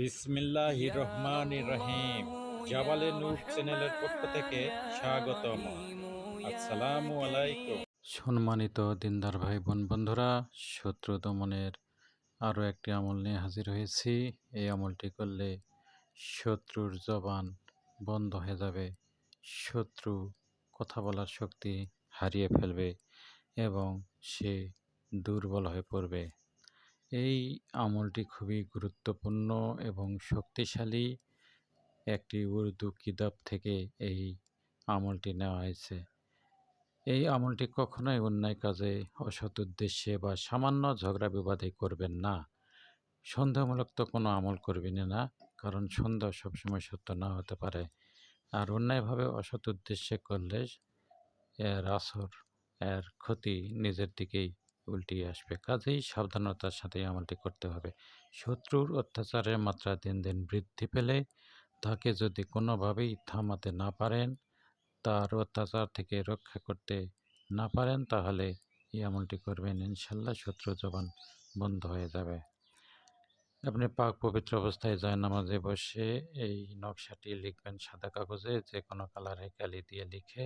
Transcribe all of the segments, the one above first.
বিসমিল্লাহ রহমান রহিম। জাবালে নূর চ্যানেলের পক্ষ থেকে স্বাগতম। আসসালামু আলাইকুম। সম্মানিত দিনদার ভাই বোন বন্ধুরা শত্রু দমনের আরও একটি আমল নিয়ে হাজির হয়েছি। এই আমলটি করলে শত্রুর জবান বন্ধ হয়ে যাবে শত্রু কথা বলার শক্তি হারিয়ে ফেলবে এবং সে দুর্বল হয়ে পড়বে। এই আমলটি খুবই গুরুত্বপূর্ণ এবং শক্তিশালী একটি উর্দু কিতাব থেকে এই আমলটি নেওয়া হয়েছে। এই আমলটি কখনোই অন্যায় কাজে, অসৎ উদ্দেশ্যে বা সামান্য ঝগড়া বিবাদে করবেন না। সন্দেহমূলক তো কোনো আমল করবেন না, কারণ সন্দেহ সবসময় সত্য না হতে পারে। আর অন্যায়ভাবে অসৎ উদ্দেশ্যে করলে এর আসর, এর ক্ষতি নিজের দিকেই উল্টিয়ে আসবে। কাজেই সাবধানতার সাথে আমলটি করতে হবে। শত্রুর অত্যাচারের মাত্রা দিন দিন বৃদ্ধি পেলে তাকে যদি কোনোভাবেই থামাতে না পারেন, তার অত্যাচার থেকে রক্ষা করতে না পারেন, তাহলে এই আমলটি করবেন ইনশাল্লাহ শত্রু জবান বন্ধ হয়ে যাবে। আপনি পাক পবিত্র অবস্থায় নামাজে বসে এই নকশাটি লিখবেন সাদা কাগজে যে কোনো কালারে কালি দিয়ে লিখে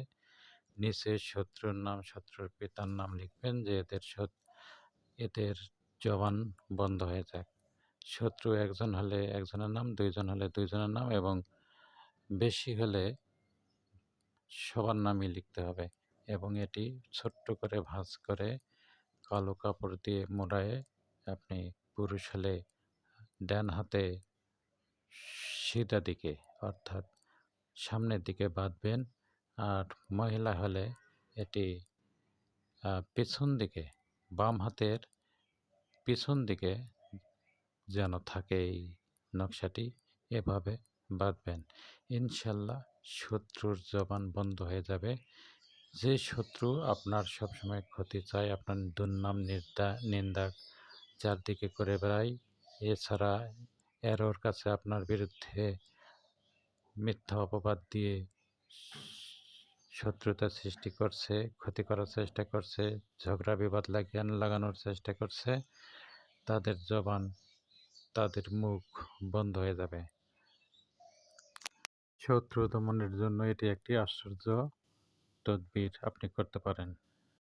নিচে শত্রুর নাম, শত্রুর পিতার নাম লিখবেন যে এদের এদের জবান বন্ধ হয়ে যাক শত্রু একজন হলে একজনের নাম, দুইজন হলে দুইজনের নাম এবং বেশি হলে সবার নামই লিখতে হবে এবং এটি ছোট্ট করে ভাঁজ করে কালো কাপড় দিয়ে মোড়ায়ে আপনি পুরুষ হলে ডান হাতে সিধা দিকে অর্থাৎ সামনের দিকে বাঁধবেন। আর মহিলা হলে এটি পেছন দিকে, বাম হাতের পিছন দিকে যেন থাকে এই নকশাটি, এভাবে বাঁধবেন। ইনশাল্লাহ শত্রুর জবান বন্ধ হয়ে যাবে। যে শত্রু আপনার সবসময় ক্ষতি চায়, আপনার দুর্নাম নিন্দা নিন্দা চারদিকে করে বেড়ায়। এছাড়া এর ওর কাছে আপনার বিরুদ্ধে মিথ্যা অপবাদ দিয়ে শত্রুতা সৃষ্টি করছে, ক্ষতি করার চেষ্টা করছে, ঝগড়া, বিবাদ লাগিয়ে লাগানোর চেষ্টা করছে। তাদের জবান, তাদের মুখ বন্ধ হয়ে যাবে। শত্রু দমনের জন্য এটি একটি আশ্চর্য তদবির আপনি করতে পারেন।